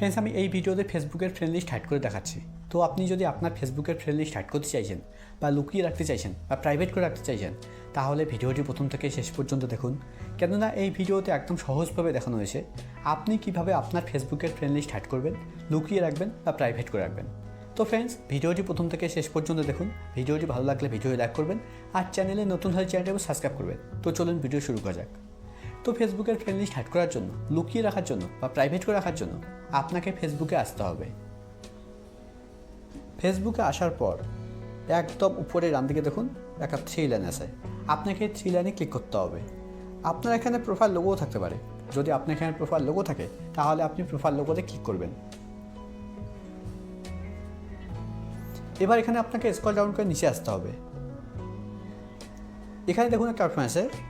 Friends আমি এই ভিডিওতে ফেসবুকের ফ্রেন্ড লিস্ট হাইড করে দেখাচ্ছি। তো আপনি যদি আপনার ফেসবুকের ফ্রেন্ড লিস্ট হাইড করতে চাইছেন বা লুকিয়ে রাখতে চাইছেন বা প্রাইভেট করে রাখতে চাইছেন, তাহলে ভিডিওটি প্রথম থেকে শেষ পর্যন্ত দেখুন। কেননা এই ভিডিওতে একদম সহজভাবে দেখানো হয়েছে আপনি কীভাবে আপনার ফেসবুকের ফ্রেন্ড লিস্ট হাইড করবেন, লুকিয়ে রাখবেন বা প্রাইভেট করে রাখবেন। তো ফ্রেন্ডস ভিডিওটি প্রথম থেকে শেষ পর্যন্ত দেখুন। ভিডিওটি ভালো লাগলে ভিডিও লাইক করবেন আর চ্যানেলে নতুন হলে চ্যানেলটি সাবস্ক্রাইব করবেন। তো চলুন ভিডিও শুরু করা যাক। তো ফেসবুকের ফ্রেন্ড লিস্ট হাইড করার জন্য, লুকিয়ে রাখার জন্য বা প্রাইভেট করে রাখার জন্য আপনাকে ফেসবুকে আসতে হবে। ফেসবুকে আসার পর একদম উপরে ডান দিকে দেখুন, একটা থ্রি লাইন আছে। আপনাকে থ্রি লাইনে ক্লিক করতে হবে। আপনার এখানে প্রোফাইল লোগোও থাকতে পারে। যদি আপনার এখানে প্রোফাইল লোগো থাকে, তাহলে আপনি প্রোফাইল লোগোতে ক্লিক করবেন। এবার এখানে আপনাকে স্কল ডাউন করে নিচে আসতে হবে। এখানে দেখুন একটা অপশন আছে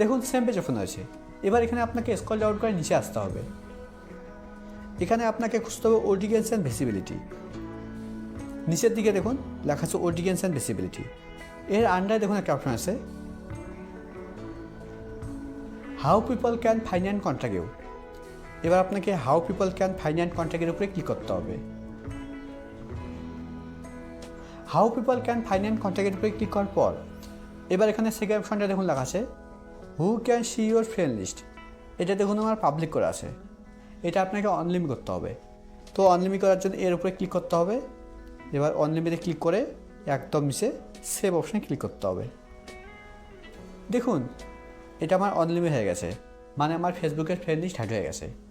দেখুন সেম পেজ ওপেন হয়েছে। এবার এখানে আপনাকে স্কল ডাউন করে নিচে আসতে হবে। এখানে আপনাকে খুঁজতে হবে অডিয়েন্স অ্যান্ড ভিসিবিলিটি নিচের দিকে দেখুন, লেখা আছে অডিয়েন্স অ্যান্ড ভিসিবিলিটি এর আন্ডারে দেখুন একটা অপশন আছে। How people can find and contact you এবার আপনাকে how people can find and কন্ট্যাক্টের উপরে ক্লিক করতে হবে। How people can find and কন্ট্যাক্টের উপরে ক্লিক করার পর, এবার এখানে সেকেন্ড অপশনটা দেখুন লেখা আছে। Who can see your friend list এটা দেখুন আমার পাবলিক করা আছে। এটা আপনাকে অনলিমি করতে হবে। তো অনলিমি করার জন্য এর উপরে ক্লিক করতে হবে। এবার অনলিমিতে ক্লিক করে একদম মিশে সেভ অপশানে ক্লিক করতে হবে। দেখুন, এটা আমার অনলিমি হয়ে গেছে। মানে আমার ফেসবুকের ফ্রেন্ড লিস্ট হ্যাড হয়ে গেছে।